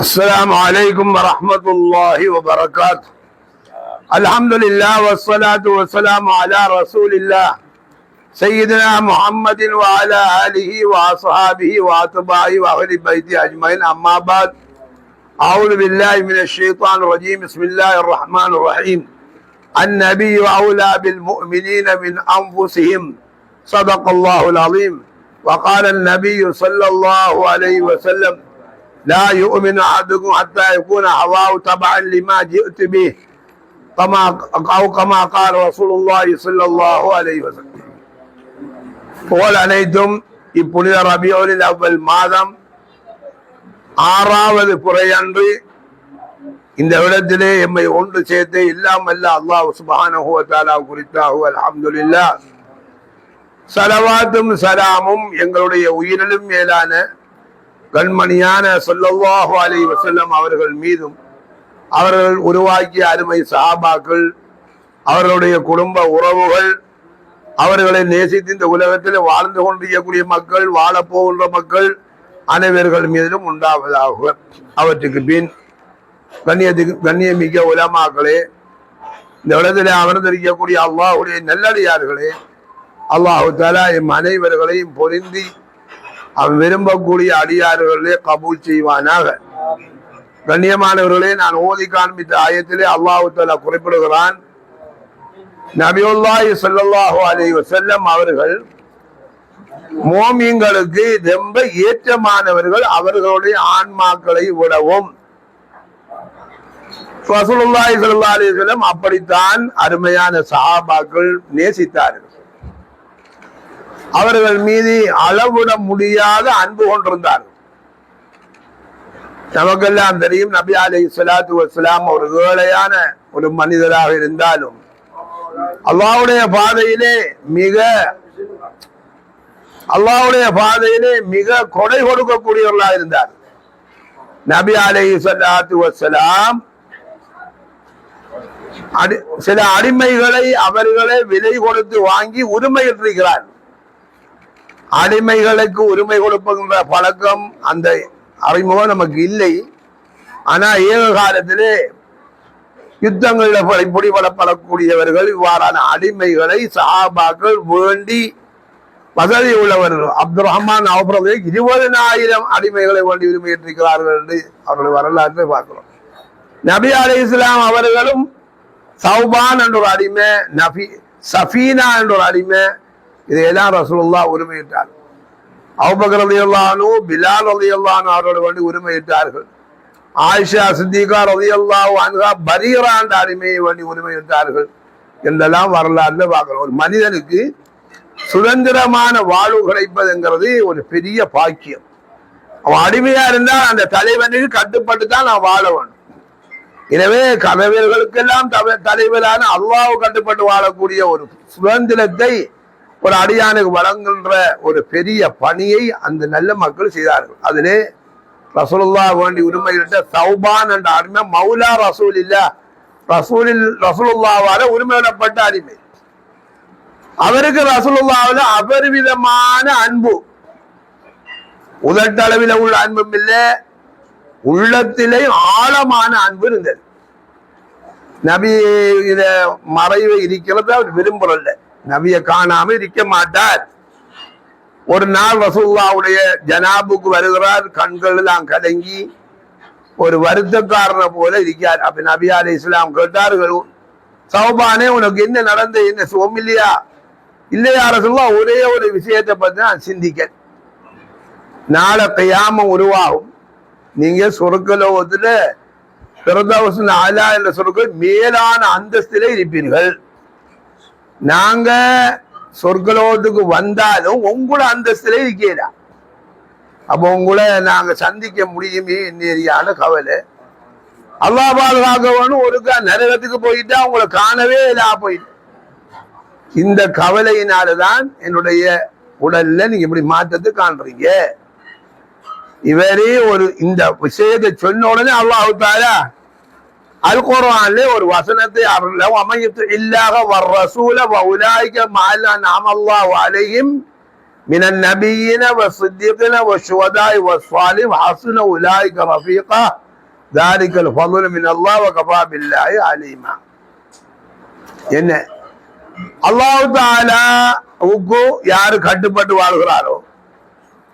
السلام عليكم ورحمة الله وبركاته. الحمد لله والصلاة والسلام على رسول الله. سيدنا محمد وعلى آله وأصحابه وأتباعه وأهل بيته أجمعين. أما بعد أعوذ بالله من الشيطان الرجيم. بسم الله الرحمن الرحيم. النبي أولى بالمؤمنين من أنفسهم. صدق الله العظيم. وقال النبي صلى الله عليه وسلم لا يؤمن أحدكم حتى يكون هواه تبعا لما جئت به كما أو كما قال رسول الله صلى الله عليه وسلم புகழ் அனைத்தும் இப்புனித ரபியோலில் அவ்வல் மாதம் ஆறாவது புறையன்று இந்த இடத்திலே எம்மை ஒன்று சேர்த்து இல்லாமல்ல அல்லாஹ் சுபஹானஹு வ தஆலா குறித்தாஹு அல்ஹம்துலில்லாஹ் சலவாத்தும் சலாமும் எங்களுடைய உயிரிலும் மேலான கண்மணியான சொல்லவாஹு அலைஹி வசல்லம் அவர்கள் மீதும் அவர்கள் உருவாக்கிய அருமை சஹாபாக்கள் அவர்களுடைய குடும்ப உறவுகள் அவர்களை நேசித்து இந்த உலகத்தில் வாழ்ந்து கொண்டிருக்கக்கூடிய மக்கள் வாழப்போகின்ற மக்கள் அனைவர்கள் மீதிலும் உண்டாவதாக. அவற்றுக்கு பின் கண்ணியத்துக்கு கண்ணியமிக்க உலமாக்களே இந்த இடத்துல அமர்ந்திருக்கக்கூடிய அல்லாஹுடைய நல்லடியார்களே அல்லாஹு தாலா எம் அனைவர்களையும் பொருந்தி அவன் விரும்பக்கூடிய அடியார்களே கபூல் செய்வானாக. கண்ணியமானவர்களே நான் ஓதி காண்பித்த ஆயத்திலே அல்லாஹு தலா குறிப்பிடுகிறான். நபியுல்லாஹி ஸல்லல்லாஹு அலைஹி செல்லம் அவர்கள் மோமியங்களுக்கு ரொம்ப ஏற்றமானவர்கள் அவர்களுடைய ஆன்மாக்களை விடவும். ரசூலுல்லாஹி ஸல்லல்லாஹு அலைஹி வஸல்லம் அப்படித்தான் அருமையான சஹாபாக்கள் நேசித்தார்கள். அவர்கள் மீது அளவிட முடியாத அன்பு கொண்டிருந்தார்கள். நமக்கெல்லாம் தெரியும் நபி அலை சலாத்து வசலாம் ஒரு ஏழையான ஒரு மனிதராக இருந்தாலும் அல்லாவுடைய பாதையிலே மிக அல்லாவுடைய பாதையிலே மிக கொடை கொடுக்கக்கூடியவர்களாக இருந்தார் நபி அலை சலாத்து வசலாம் சில அடிமைகளை அவர்களை விலை கொடுத்து வாங்கி உரிமையிட்டிருக்கிறார் அடிமைகளுக்கு உரிமை கொடுப்புகின்ற பழக்கம் அந்த அறிமுகம் நமக்கு இல்லை. ஆனா ஏக காலத்திலே யுத்தங்களில் ப- பிடிபடப்படக்கூடியவர்கள் இவ்வாறான அடிமைகளை சஹாபாக்கள் வேண்டி வசதி உள்ளவர்கள் அப்துல் ரஹ்மான் அவரது இருபதனாயிரம் அடிமைகளை வேண்டி உரிமையிட்டிருக்கிறார்கள் என்று அவர்கள் வரலாற்றை பார்க்கிறோம். நபி அலி இஸ்லாம் அவர்களும் சௌபான் என்ற ஒரு அடிமை நபி சஃபீனா என்ற ஒரு அடிமை இதையெல்லாம் ரசூல்லா உரிமையிட்டார். அவுபக்கர் ரலியல்லாஹு பிலால் ரலியல்லாஹு அவரோடு வேண்டி உரிமையிட்டார்கள். ஆயிஷா சித்திகா ரலியல்லாஹு அன்ஹா பரீரா அடிமையை வேண்டி உரிமையிட்டார்கள். என்றெல்லாம் வரலாறுல பார்க்கிறோம். ஒரு மனிதனுக்கு சுதந்திரமான வாழ்வு கிடைப்பதுங்கிறது ஒரு பெரிய பாக்கியம். அவன் அடிமையா இருந்தால் அந்த தலைவனுக்கு கட்டுப்பட்டு தான் நான் வாழ வேண்டும். எனவே கதவியர்களுக்கெல்லாம் தலைவரான அல்லாவு கட்டுப்பட்டு வாழக்கூடிய ஒரு சுதந்திரத்தை ஒரு அடியானுக்கு வழங்குகின்ற ஒரு பெரிய பணியை அந்த நல்ல மக்கள் செய்தார்கள். அதிலே ரசூலுல்லா வேண்டி உரிமையிட்ட சௌபான் என்ற அடிமை மௌலா ரசூல் இல்ல ரசூலில் ரசூலுல்லாவால உரிமையிடப்பட்ட அடிமை. அவருக்கு ரசூலுல்லாவில் அபரிவிதமான அன்பு. உதட்டளவில் உள்ள அன்பும் இல்லை உள்ளத்திலே ஆழமான அன்பு இருந்தது. நபி இத மறைவு இருக்கிறத அவர் விரும்புறல்ல நபியை காணாம இருக்க மாட்டார். ஒரு நாள் ரசூல்லாவுடைய ஜனாபுக்கு வருகிறார் கண்கள் எல்லாம் கலங்கி ஒரு வருத்தக்காரனை போல இருக்கார். அப்ப நபி அலி இஸ்லாம் கேட்டார்கள் சௌபானே உனக்கு என்ன நடந்த என்ன சுகம் இல்லையா? இல்லையா ரசூல்லா ஒரே ஒரு விஷயத்தை பத்தி நான் சிந்திக்க நாளை கையாம உருவாகும். நீங்க சொர்க்கலோகத்துல பிரதோஷன் ஆலா என்ற சொர்க்க மேலான அந்தஸ்திலே இருப்பீர்கள். நாங்க சொர்க்கலோகத்துக்கு வந்தாலும் உங்களை அந்த சிலை இருக்கீரா அப்போ உங்களை நாங்க சந்திக்க முடியுமே நேரியான கவலை. அல்லா பாதுகாக்க ஒருக்கா நரகத்துக்கு போயிட்டா உங்களை காணவே இல்லா போயிட்டு. இந்த கவலையினாலதான் என்னுடைய உடல்ல நீங்க இப்படி மாற்றத்தை காண்றீங்க. இவரே ஒரு இந்த விஷயத்தை சொன்ன உடனே அல்லாஹ் தாலா அல் குர்ஆன்ல ஒரு வசனத்தை அவர்கள் அமையத்து இல்லாக வர் ரசூல வ உலாயிக மஅல் அன்அம அல்லாஹு அலைஹிம் من النبيين والصديقين والشهداء والصالحين حسن أولئك رفيقا தாரிக்கல் ஃபதுல் மின் அல்லாஹ் வ கஃபா பில்லாஹி அலீமா என்ன அல்லாஹ் தாலாவுக்கு யாரு கட்டுப்பட்டு வாழ்கிறாரோ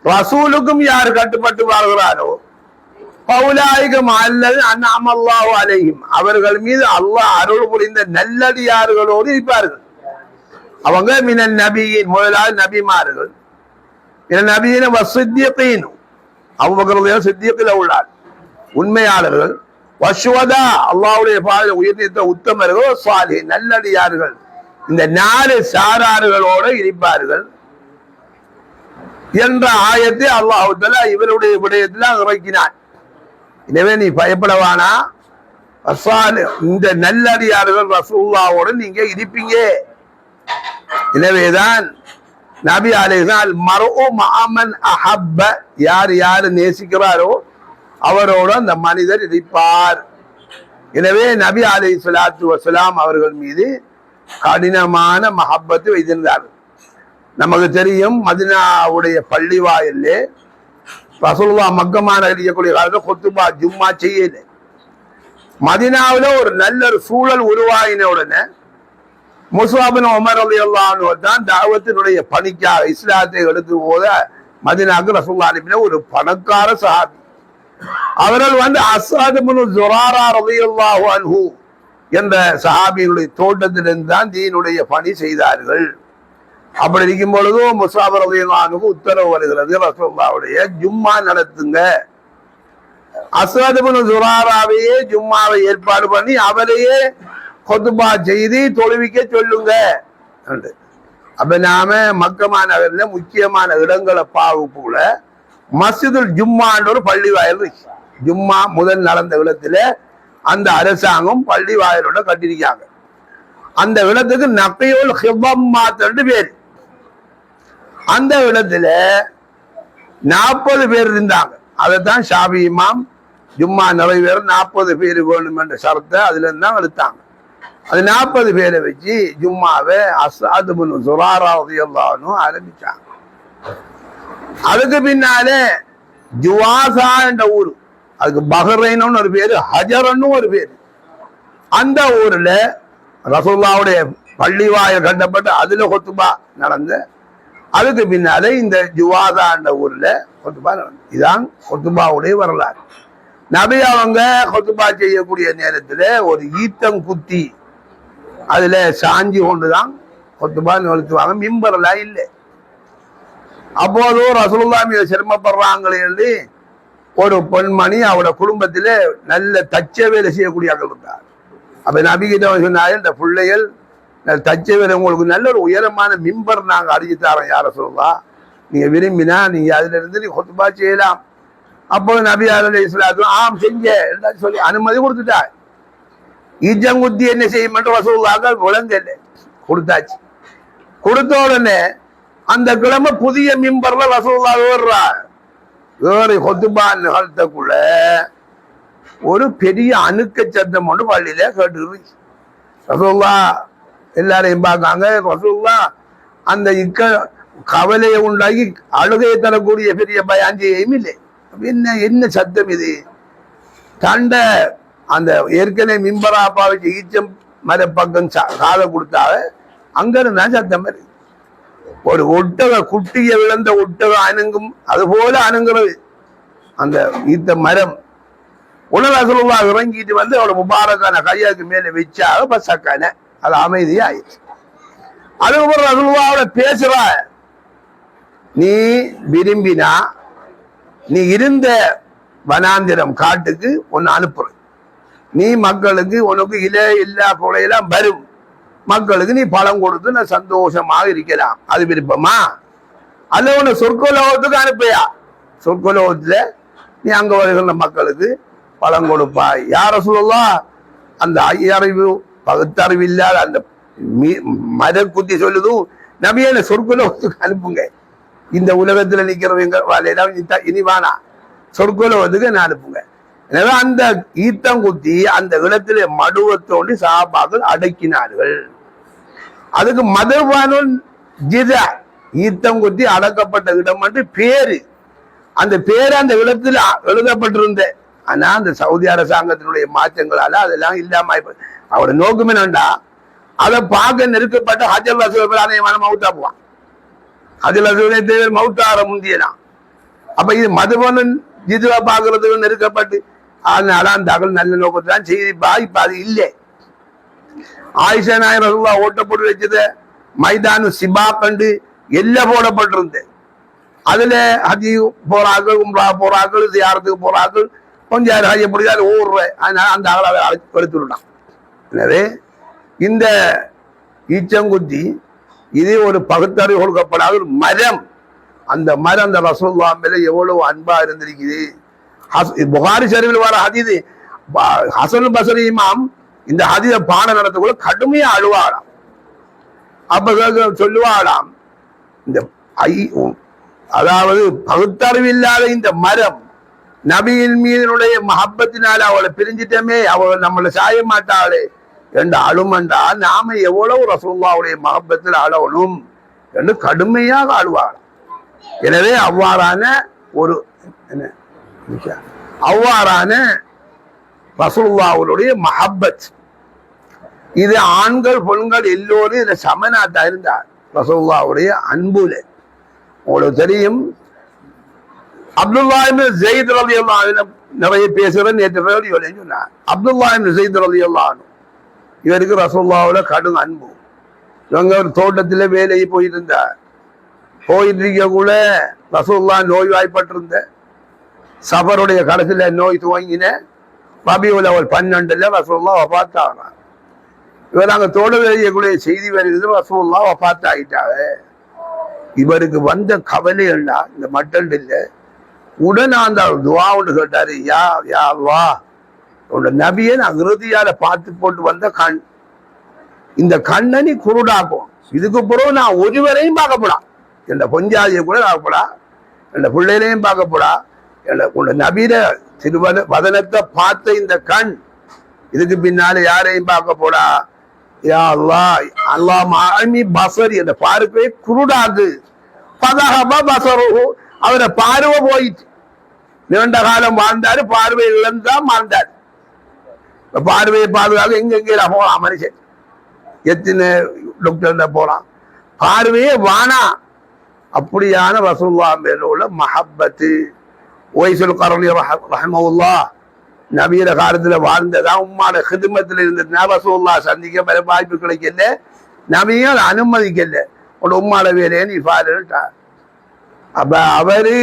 ரசூலுக்கும் யாரு கட்டுப்பட்டு வாழ்கிறாரோ பௌலாயிகம் அல்லது அவர்கள் மீது அல்லாஹ் அருள் புரிந்த நல்லடியார்களோடு இருப்பார்கள் அவங்க மினல் நபியின் முதலாவது நபிமார்கள் மினல் நபியின் வசித்தியத்தையும் அவங்க சித்தியத்தில் உள்ளார் உண்மையாளர்கள் வசுவதா அல்லாவுடைய பாதையில் உயர்ந்த உத்தமர்கள் சுவாலி நல்லடியார்கள் இந்த நாலு சாராறுகளோடு இருப்பார்கள் என்ற ஆயத்தை அல்லாஹுத்தலா இவருடைய விடயத்தில் இறக்கினான் எனவே நீ பயப்படவானா? ரசாலு இந்த நல்லடியார்கள் ரசூல்லாவோடு நீங்க இருப்பீங்க எனவேதான் நபி அலைஹால் மரோ மாமன் அஹப்ப. யார் யார் நேசிக்கிறாரோ அவரோடு அந்த மனிதர் இருப்பார் எனவே நபி அலை சலாத்து வசலாம் அவர்கள் மீது கடினமான மஹப்பத்து வைத்திருந்தார் நமக்கு தெரியும் மதினாவுடைய பள்ளி வாயிலே ரசூலுல்லா மக்கமான இருக்கக்கூடிய காலத்தில் கொத்துபா ஜும்மா செய்யல. மதினாவில் ஒரு நல்ல ஒரு சூழல் உருவாகின உடனே முஸ்வாபின் உமர் அலி அல்லான்னு தான் தாவத்தினுடைய பணிக்காக இஸ்லாத்தை எடுத்து போத மதினாவுக்கு ரசூல்லா அனுப்பின ஒரு பணக்கார சஹாபி. அவர்கள் வந்து அசாது முனு ஜொராரா ரலியல்லாஹு அன்ஹு என்ற சஹாபியினுடைய தோட்டத்திலிருந்து தான் தீனுடைய பணி செய்தார்கள். அப்படி இருக்கும் பொழுதும் முசாபர் ரலியல்லாஹுக்கு உத்தரவு வருகிறது. ரசோல்லாவுடைய ஜும்மா நடத்துங்க. அசாது சுராராவையே ஜும்மாவை ஏற்பாடு பண்ணி அவரையே கொத்துபா செய்து தொழுவிக்க சொல்லுங்க. அப்ப நாம மக்கமான நகர்ல முக்கியமான இடங்களை பாவுக்குள்ள மசிதுல் ஜும்மான்ற ஒரு பள்ளி வாயில் ஜும்மா முதல் நடந்த இடத்துல அந்த அரசாங்கம் பள்ளி வாயிலோட கட்டியிருக்காங்க. அந்த இடத்துக்கு நக்கையோல் ஹிபம்மாத்து பேர். அந்த இடத்துல நாற்பது பேர் இருந்தாங்க. அதைத்தான் ஷாபி இமாம் ஜும்மா நிறைவேற நாற்பது பேர் வேணும் என்ற சரத்தை அதுல இருந்தான் எடுத்தாங்க. அது நாற்பது பேரை வச்சு ஜும்மாவை அசாது முன் ஆரம்பிச்சாங்க. அதுக்கு பின்னாலே ஜுவாசா என்ற ஊர். அதுக்கு பஹ்ரைன்னு ஒரு பேரு ஹஜரன்னு ஒரு பேரு. அந்த ஊர்ல ரசோல்லாவுடைய பள்ளி வாயில் கட்டப்பட்டு அதுல கொத்துபா நடந்த அதுக்கு பின்னாலே இந்த ஜுவாதான்ற ஊர்ல கொத்துபா நடந்தது இதான் கொத்துபாவுடைய வரலாறு. நபி அவங்க கொத்துபா செய்யக்கூடிய நேரத்துல ஒரு ஈத்தம் குத்தி அதுல சாஞ்சி கொண்டுதான் கொத்துபா நிறுத்துவாங்க மிம்பர்லாம் இல்லை. அப்போது ரசூலுல்லா மீது சிரமப்படுறாங்களே என்று ஒரு பெண்மணி அவரோட குடும்பத்தில நல்ல தச்ச வேலை செய்யக்கூடிய ஆட்கள் இருந்தார். அப்ப நபிகிட்ட சொன்னாரு இந்த பிள்ளைகள் தச்ச உங்களுக்கு நல்ல ஒரு உயரமான மிம்பர் நாங்க அடிச்சு தரோம் யார சொல்லலாம் நீங்க விரும்பினா நீங்க அதுல இருந்து நீ கொத்துபா செய்யலாம். அப்போ நபி அலி இஸ்லாத்து ஆம் செஞ்ச சொல்லி அனுமதி கொடுத்துட்டா. ஈஜங்குத்தி என்ன செய்யும் வசூலாக விளங்கல கொடுத்தாச்சு. கொடுத்த உடனே அந்த கிழமை புதிய மிம்பர்ல வசூலா ஏறுறா ஏறி கொத்துபா நிகழ்த்தக்குள்ள ஒரு பெரிய அணுக்க சத்தம் ஒன்று பள்ளியில கேட்டுருச்சு ரசோல்லா எல்லாரையும் பார்க்காங்க ரசூல்லா அந்த இக்க கவலையை உண்டாக்கி அழுகையை தரக்கூடிய பெரிய பயாஞ்சியையும் இல்லை. என்ன என்ன சத்தம் இது? தண்ட அந்த ஏற்கனவே மிம்பராப்பா வச்சு ஈச்சம் மர பக்கம் காதை கொடுத்தாவ அங்க இருந்தா சத்தம் வருது. ஒரு ஒட்டக குட்டிய விழுந்த ஒட்டகம் அணுங்கும் அது போல அணுங்கிறது. அந்த ஈத்த மரம். உலக சொல்லுவா இறங்கிட்டு வந்து அவளை முபாரக்கான கையாக்கு மேலே வச்சாக பசக்கான. அது அமைதியாயிடுச்சு. அதுக்கப்புறம் ரசூலுல்லாஹ் அவளை பேசுறா. நீ விரும்பினா நீ இருந்த வனாந்திரம் காட்டுக்கு ஒன்னு அனுப்புற நீ மக்களுக்கு உனக்கு இலே இல்லா கொலையெல்லாம் வரும். மக்களுக்கு நீ பழம் கொடுத்து நான் சந்தோஷமாக இருக்கலாம். அது விருப்பமா? அல்ல உன்னை சொர்க்கலோகத்துக்கு அனுப்பையா? சொர்க்கலோகத்துல நீ அங்க வருகின்ற மக்களுக்கு பழம் கொடுப்பாய். யார சொல்லலாம் அந்த ஐயறிவு பகுத்தறிவு இல்லாத அந்த மீ- மரக்குத்தி சொல்லுதும் நபியான சொற்கோலோகத்துக்கு அனுப்புங்க. இந்த உலகத்துல நிக்கிறவங்க வாழையெல்லாம் இனி த- இனி வேணாம் சொற்கோலோகத்துக்கு நான் அனுப்புங்க. எனவே அந்த ஈத்தங்குத்தி அந்த இடத்துல மடுவத்தோண்டி சாபாக்கள் அடக்கினார்கள். அதுக்கு மதுபானுன் ஜித ஈத்தங்குத்தி அடக்கப்பட்ட இடம் என்று பேரு. அந்த பேரு அந்த இடத்துல எழுதப்பட்டிருந்த ஆனா அந்த சவுதி அரசாங்கத்தினுடைய மாற்றங்களால அதெல்லாம் இல்லாம அவரோட நோக்கம் என்னண்டா அதை பார்க்க நெருக்கப்பட்ட ஹஜல் அசுவரான மவுத்தா போவான் ஹஜல் தேவர் மவுத்தார முந்தியலாம் அப்ப இது மதுபனன் ஜிதுவா பாக்குறதுக்கு நெருக்கப்பட்டு அதனால அந்த அகல் நல்ல நோக்கத்தான் செய்திப்பா இப்ப அது இல்லை. ஆயிஷா நாயர் ரசூல்லா ஓட்டப்பட்டு வச்சது மைதானு சிபா கண்டு எல்லாம் போடப்பட்டிருந்தது அதுல ஹஜி போறார்கள் உம்ரா போறார்கள் தியாரத்துக்கு போறார்கள் கொஞ்சம் ஹஜ் எப்படி ஓடுற அதனால அந்த அகலை எடுத்து விட்டான் எனவே இந்த ஈச்சங்குத்தி இது ஒரு பகுத்தறிவு கொடுக்கப்படாத ஒரு மரம். அந்த மரம் அந்த ரசூல்லா மேல எவ்வளவு அன்பா இருந்திருக்குது. ஹஸ்- புகாரி ஷரீஃபில் வர ஹதீது. ஹசன் பசரி இமாம் இந்த ஹதீத பாடம் நடத்தக்குள்ள கடுமையா அழுவாராம். அப்ப சொல்லுவாராம் இந்த ஐ உம், அதாவது பகுத்தறிவு இல்லாத இந்த மரம் நபியின் மீதனுடைய மஹப்பத்தினால அவளை பிரிஞ்சிட்டமே அவள் நம்மளை சாய மாட்டாளே. என்று அழுமண்டா நாம எவ்வளவு ரசூல்லாவுடைய மகப்பத்தில் அழவணும் என்று கடுமையாக அழுவாள் எனவே அவ்வாறான ஒரு என்ன? அவ்வாறான ரசூல்லாவுடைய மஹப்பத். இது ஆண்கள் பெண்கள் எல்லோரும் இதை சமனாத்தா இருந்தார். ரசூல்லாவுடைய அன்புல. உங்களுக்கு தெரியும் அப்துல்லா ஜெயித் ரவி அல்லாஹ் நிறைய பேசுறேன் நேற்று சொன்னார். அப்துல்லா ஜெயித் ரவி அல்லாஹ் இவருக்கு ரசோல்லாவில் கடும் அன்பு. இவங்க ஒரு தோட்டத்தில் வேலையை போயிருந்தார் போயிட்டு இருக்க கூட ரசூல்லா நோய் வாய்ப்பட்டிருந்த சபருடைய கடைசியில் நோய் துவங்கின. ரபியுல் அவர் பன்னெண்டுல ரசோல்லா பார்த்தாங்க இவர் நாங்கள் தோட வேலையக்கூடிய செய்தி வருகிறது ரசோல்லா பார்த்து இவருக்கு வந்த கவலை என்ன இந்த மட்டன் இல்லை. உடனே அந்த துவா ஒன்று கேட்டாரு யா யா வா. உள்ள நபியை நான் இறுதியால பார்த்து போட்டு வந்த கண். இந்த கண்ணனி குருடாக்கும் இதுக்கு பிறகு நான் ஒருவரையும் பார்க்கப்படா என் பொஞ்சாதியை கூட பார்க்கப்படா என் பிள்ளைகளையும் பார்க்கப்படா என் உன்னோட நபீர திருவத வதனத்தை பார்த்த இந்த கண் இதுக்கு பின்னால யாரையும் பார்க்க போடா யா அல்லாஹ் அல்லாஹ் மாமி பசரி. அந்த பார்வை குருடாது பதகப பசரு அவரை பார்வை போயிட்டு. நீண்ட காலம் வாழ்ந்தாரு பார்வை இழந்தா வாழ்ந்தார். பார்வையை பாதுகாக்க எங்க போகலாம் மனுஷன். எத்தனை டாக்டர் போகலாம் பார்வையே வானா. அப்படியான ரசூல்லா மேல உள்ள மஹப்பத்து. ஒய்சுல் கரணி ரஹமவுல்லா நவீன காலத்துல வாழ்ந்ததா உம்மாட ஹிதுமத்துல இருந்ததுனா ரசூல்லா சந்திக்க பல வாய்ப்பு கிடைக்கல. நபியும் அதை அனுமதிக்கல. உன்னோட உம்மாட வேலையை நீ பாருட்டார் அப்ப அவரு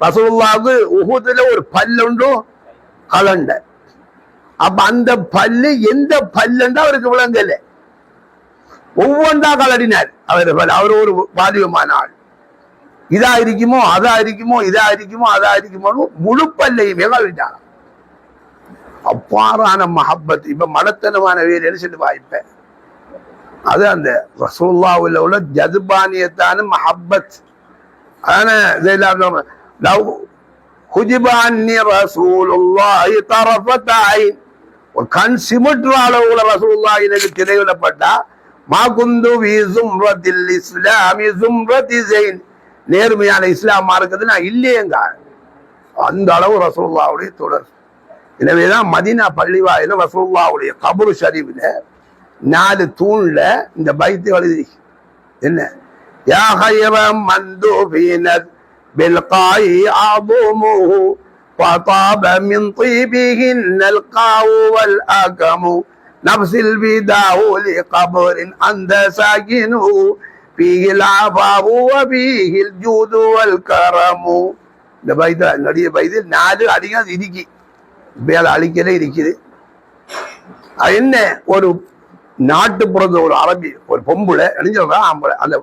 ரசூல்லாவுக்கு உகுதுல ஒரு பல்லுண்டும் கலண்டை அப்ப அந்த பல்லு எந்த பல்லுன்னு அவருக்கு விளங்கல. ஒவ்வொன்றா கலடினார். அவர் அவர் ஒரு வாலிபமான ஆள். இதா இருக்குமோ அதா இருக்குமோ இதா இருக்குமோ அதா இருக்குமோன்னு முழு பல்லையுமே கலடினார் அப்பாறான மஹப்பத் இப்ப மடத்தனமான வேலைன்னு சொல்லி வாய்ப்பேன் அது அந்த ரசூல்லாவில் உள்ள ஜதுபானியத்தான மஹப்பத் அதான இதெல்லாம் லவ் ஹுஜிப அன்னி ரசூலுல்லாஹி தரஃபத் ஐன் ஒரு கண் சிமிட்டுற அளவுல ரசூல்லா எனக்கு திரையிடப்பட்டா மாகுந்து விசும்ரத்தில் இஸ்லாமி சும்ரதி செயின் நேர்மையான இஸ்லாமா இருக்குது நான் இல்லையேங்க. அந்த அளவு ரசூல்லாவுடைய தொடர். எனவேதான் மதினா பள்ளிவாயில ரசூல்லாவுடைய கபுரு ஷரீஃபில் நாலு தூண்ல இந்த பைத்து எழுதி. என்ன? யா ஹைரம் மந்து பீனத் பில்காய் ஆபோமோ وطاب من طيبهن القاع والأكم نفس البداه لقبر أنت ساكنه فيه العفاف وفيه الجود والكرم இந்த பைத்து நடிகை பைத்து நாலு அடிக்காது இருக்கு வேலை அழிக்கலே இருக்குது அது என்ன ஒரு நாட்டு பிறந்த ஒரு அரபி ஒரு பொம்புளை இணைஞ்சவங்க ஆம்பளை அந்த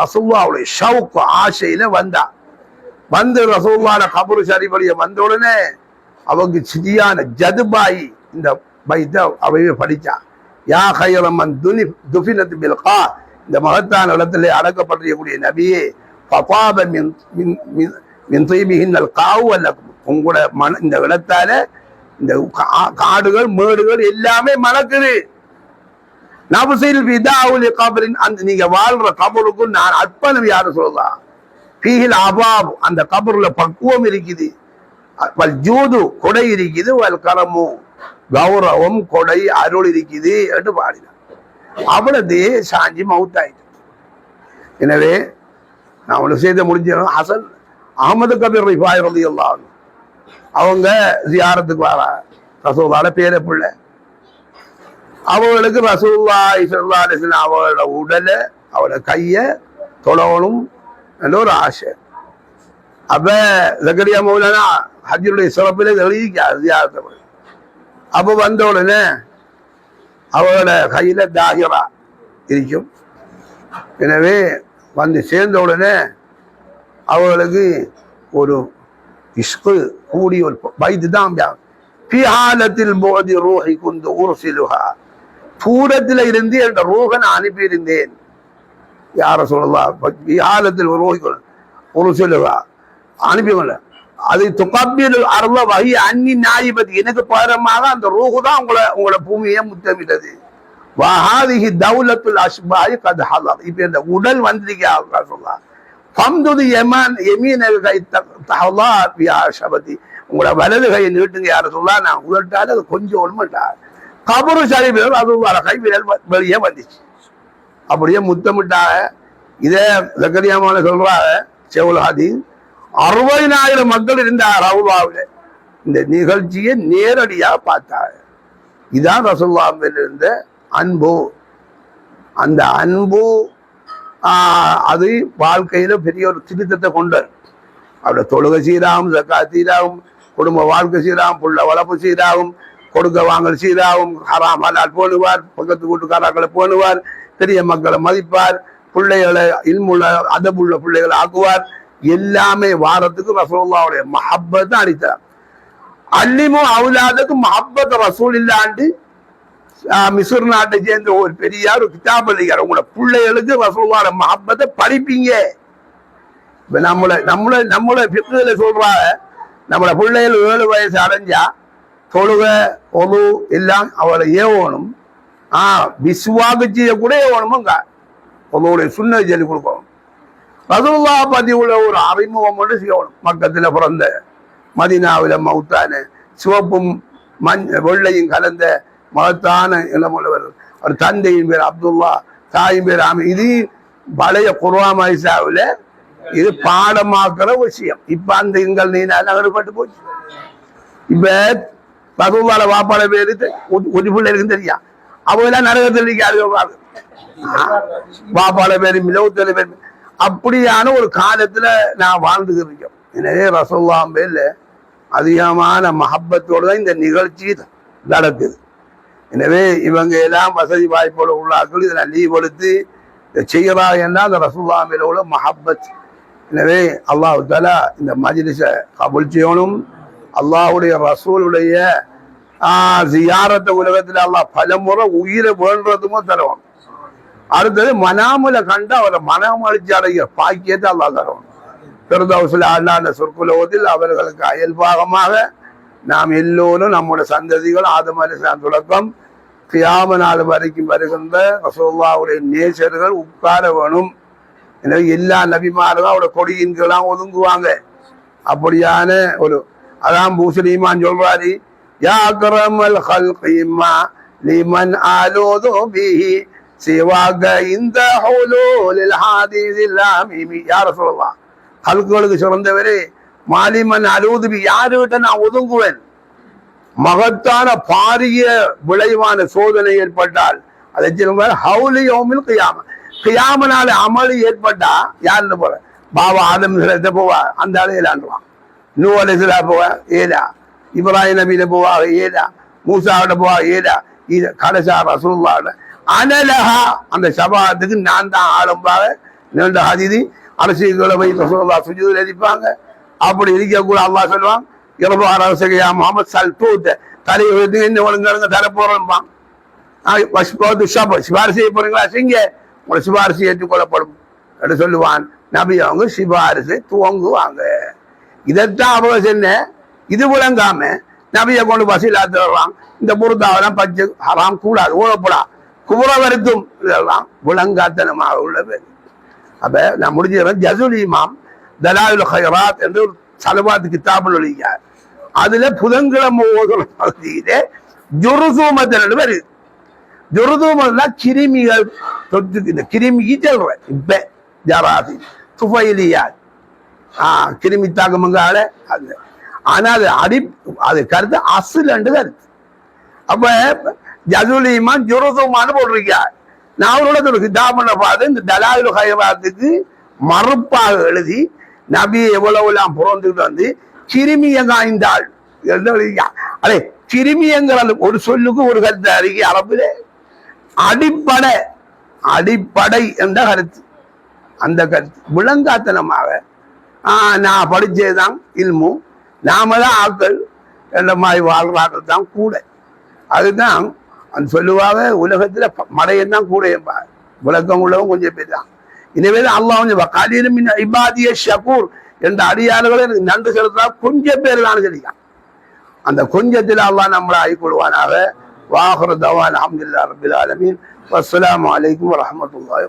ரசூல்லாவுடைய ஷவுக்கு ஆசையில வந்தா வந்து ரசூல்லான கபரு சரிபடிய வந்த உடனே அவங்க சிதியான ஜதுபாயி இந்த பைத்த அவைய படிச்சா. யா கைரமன் துனி துஃபினத் பில்கா இந்த மகத்தான இடத்துல அடக்கப்பட்டிருக்கக்கூடிய நபியே பபாப மின் மின் மின் தூய்மிகின் காவு அல்ல உங்களோட மன இந்த இடத்தால இந்த கா- காடுகள் மேடுகள் எல்லாமே மணக்குது. நபசில் விதாவுலி கபரின் அந்த நீங்க வாழ்ற கபருக்கும் நான் அர்ப்பணம் யாரு சொல்லலாம் ஃபீஹில் அபாப் அந்த கபருல பக்குவம் இருக்குது. வல் ஜூது கொடை இருக்குது. வல் கரமு கௌரவம் கொடை அருள் இருக்குது என்று பாடினார். அவ்வளவு சாஞ்சி மவுத்தாயிட்டு எனவே நான் ஒன்று செய்த முடிஞ்சிடும் ஹசன் அகமது கபீர் ரிஃபாய் ரதி அன்ஹு. அவங்க ஜியாரத்துக்கு வர ரசூல்லால பேர பிள்ளை. அவங்களுக்கு ரசூல்லா இஸ்வல்லா அலிஸ்லாம் அவளோட உடலை அவளோட கையை தொழவனும் என்ற ஒரு ஆசை அப்ப ஜக்கரியா மௌலானா ஹஜ்ஜுடைய சிறப்பில் எழுதிக்காது ஜியாரத்தை அப்போ வந்த உடனே அவளோட கையில தாகிரா இருக்கும் எனவே வந்து சேர்ந்த உடனே அவர்களுக்கு ஒரு இஷ்கு கூடி ஒரு வைத்து தான் பிஹாலத்தில் போதி ரூஹை குந்து ஊர் உருசிலுகா தூரத்தில் இருந்து என்ற ரூகன் அனுப்பியிருந்தேன் யார சொல்லலாம் பிஹாலத்தில் ஒரு உருசிலுகா அனுப்பிவங்கள அது துக்காப்பியல் அருள வகை அன்னி நாயிபதி. எனக்கு பகரமாக அந்த ரூஹு தான் உங்களை உங்களோட பூமியை முத்தமிட்டது. வஹாதிஹி தௌலத்துல் அஷ்பாய் கத் ஹலர் இப்ப இந்த உடல் வந்திருக்கா சொல்லலாம் பம்துது எமான் எமீன் கை தஹலா பியா ஷபதி உங்களோட வலது கையை நீட்டுங்க யார சொல்லா நான் உதட்டால அது கொஞ்சம் ஒன்றுமட்டா கபரு சரிவில் அது வர கை விரல் வெளியே வந்துச்சு. அப்படியே முத்தமிட்டாக இதே ஜக்கரியாமான சொல்றாங்க செவுலாதி அறுபதினாயிரம் மக்கள் இருந்தார் ரவுலாவில் இந்த நிகழ்ச்சியை நேரடியாக பார்த்தாங்க இதான் ரசூல்லாமில் இருந்த அன்பு. அந்த அன்பு ஆஹ், அது வாழ்க்கையில பெரிய ஒரு திருத்தத்தை கொண்டார் அவருடைய தொழுகை சீராகும் சக்கா சீராகும் குடும்ப வாழ்க்கை சீராகும் புள்ள வளர்ப்பு சீராகும் கொடுக்க வாங்கல் சீராகும் ஹராம் ஹலால் போனுவார் பக்கத்து வீட்டுக்காரர்களை போனுவார் பெரிய மக்களை மதிப்பார் பிள்ளைகளை இல்முள்ள அதபுள்ள பிள்ளைகளை ஆக்குவார். எல்லாமே வாரத்துக்கு ரசூல்லாவுடைய மஹப்பத்தை அளித்தார். அல்லிமோ அவுலாதுக்கு மஹப்பத் ரசூல் இல்லாண்டு ஆஹ், நாட்டை சேர்ந்த ஒரு பெரியார் ஒரு கிதாப் எழுதிக்கார் உங்களோட பிள்ளைகளுக்கு ரசூல்லாவோட மஹப்பத்தை படிப்பீங்க. இப்ப நம்மள நம்மள நம்மள பிக்குல சொல்றாங்க. நம்மள பிள்ளைகள் ஏழு வயசு அடைஞ்சா தொழுக ஒழு எல்லாம் அவளை ஏவணும். ஆஹ் விசுவாக்கு கூட ஏவணுமுங்க உங்களுடைய சுண்ணை சொல்லி கொடுக்கணும். ரசூல்லா பத்தி உள்ள ஒரு அறிமுகம் மட்டும் செய்யணும். பக்கத்துல பிறந்த மதினாவில மவுத்தான சிவப்பும் மண் வெள்ளையும் கலந்த மகத்தான இளமுள்ளவர் அவர் தந்தையின் பேர் அப்துல்லா தாயின் பேர் ஆமி. இது பழைய குர்வா மைசாவில் இது பாடமாக்குற விஷயம். இப்ப அந்த எங்கள் நீ நகரப்பட்டு போச்சு. இப்ப ரசூல்லால வாப்பாட பேரு தெ- ஒரு- ஒரு தெரியும் இருக்குன்னு அவங்க எல்லாம் நரகத்தில் இருக்காது வாப்பாட பேர் மிளவுத்தல பேர். அப்படியான ஒரு காலத்துல நான் வாழ்ந்துகிட்டு எனவே ரசோல்லாம் பேர்ல அதிகமான மஹப்பத்தோடு தான் இந்த நிகழ்ச்சி நடக்குது. எனவே இவங்க எல்லாம் வசதி வாய்ப்போட உள்ளாக்கள் இதை லீவ் எடுத்து இதை என்றால் அந்த ரசூல்லா மேல உள்ள மஹப்பத். எனவே அல்லாஹ் தலா இந்த மஜ்லிஸை கபுல் செய்யணும். அல்லாஹ்வுடைய ரசூலுடைய ஆஹ், ஜியாரத்தை உலகத்தில் அல்லாஹ் பலமுறை உயிரை வேண்டுறதுமோ தருவான் அடுத்தது மனாமுல கண்டு அவரை மனம் அழிச்சு பாக்கியத்தை அல்லா தருவான் பெருதவசில் அல்லாண்ட சொற்குலோகத்தில் அவர்களுக்கு அயல்பாகமாக நாம் எல்லோரும் நம்முடைய சந்ததிகள் ஆதம் அலிஸ்லாம் தொடக்கம் கியாம நாள் வரைக்கும் வருகின்ற ரசோல்லாவுடைய நேசர்கள் உட்கார வேணும் எனவே எல்லா நபிமாரும் அவருடைய கொடியின் கீழாம் ஒதுங்குவாங்க அப்படியான ஒரு அதான் பூசலிமான் சொல்றாரு யா அக்ரமல் ஹல்கிமா லிமன் ஆலோதோ பிஹி சிவாக இந்த ஹுலூலில் ஹாதீஸில் ஆமீமி யார சொல்லலாம் ஹல்குகளுக்கு சிறந்தவரே மாலிமன் அலுதுபி யாரு விட்ட நான் ஒதுங்குவேன் மகத்தான பாரிய விளைவான சோதனை ஏற்பட்டால் அதை ஹவுலி யோமில் கியாம. கியாமனால அமளி ஏற்பட்டா யாருன்னு போற? பாபா ஆதம் போவா அந்த அலையிலாண்டுவான் நூ அலைசிலா போவா ஏலா. இப்ராஹிம் நபியில போவா ஏதா? மூசாவோட போவா ஏதா? இது கடைசா ரசூல்லாவோட அனலஹா அந்த சபாத்துக்கு நான் தான் ஆளும்பாக நீண்ட ஹதிதி. அரசியல்களை போய் ரசூல்லா சுஜூதில் எதிர்ப்பாங்க அப்படி இருக்கக்கூட அல்லா சொல்லுவான் இரவு அரசகையா முகமது சல் தூத்த தலை உயர்த்தி என்ன ஒழுங்காருங்க தர போறோம்பான். சிபாரிசு செய்ய போறீங்களா? செய்ய உங்களை சிபாரிசு ஏற்றுக்கொள்ளப்படும் என்று சொல்லுவான். நபி அவங்க சிபாரிசு துவங்குவாங்க. இதைத்தான் அவங்க சொன்ன இது விளங்காம நபிய கொண்டு பசிலா தருவான் இந்த புருதாவெல்லாம் பச்சை ஹராம் கூடாது ஓடப்படா குபுர வருத்தும் இதெல்லாம் விளங்காத்தனமாக உள்ளது. அப்ப நான் முடிஞ்சவன் ஜசுல் இமாம் தலாயுல் ஹைராத் என்று ஒரு சலவாத் கிதாபில் எழுதியார் அதுல புதன்கிழமை ஓதுற பகுதியிலே ஜுருசூமத்தில் வருது ஜுருதூமல்னா கிருமிகள் தொற்று இந்த கிருமிக்கு சொல்றேன் இப்ப ஜராசி துஃபைலியால் ஆ கிருமி தாக்கமுங்கால அது ஆனா அது அடி அது கருத்து அசுலண்டு கருத்து அப்ப ஜதுலிமான் ஜுருதுமான்னு போட்டிருக்கா. நான் அவரோட ஒரு கிதாபன பார்த்து இந்த தலாயுல் ஹைவாத்துக்கு மறுப்பாக எழுதி நபி எவ்வளவுலாம் புறந்துட்டு வந்து கிருமிய காய்ந்தாள் என்று அடே கிருமியங்கிற அந்த ஒரு சொல்லுக்கு ஒரு கருத்து அறிக்கை அரபிலே. அடிப்படை அடிப்படை என்ற கருத்து. அந்த கருத்து. விளங்காத்தனமாக நான் படிச்சதுதான் இல்மு. நாம தான் ஆட்கள் என்ற மாதிரி வாழ்றாக்கள் தான் கூட. அதுதான் அந்த சொல்லுவாங்க உலகத்தில் மடையன் தான் கூட என்பார் விளக்கம் உள்ளவன் கொஞ்சம் பேர் தான். எனவே தான் அல்லாஹ் கொஞ்சம் காலியிலும் இபாதிய ஷகூர் என்ற அடியாளர்களை எனக்கு நன்றி செலுத்தா கொஞ்சம் பேர் தான் சொல்லிக்கான் அந்த கொஞ்சத்தில் அல்லா நம்மளை ஆகிக்கொள்வானாக வாஹர் தவான் அஹமதுல்லா ரபில் ஆலமீன். அஸ்லாம் வலைக்கம் வரஹ்மத்துல்லாஹி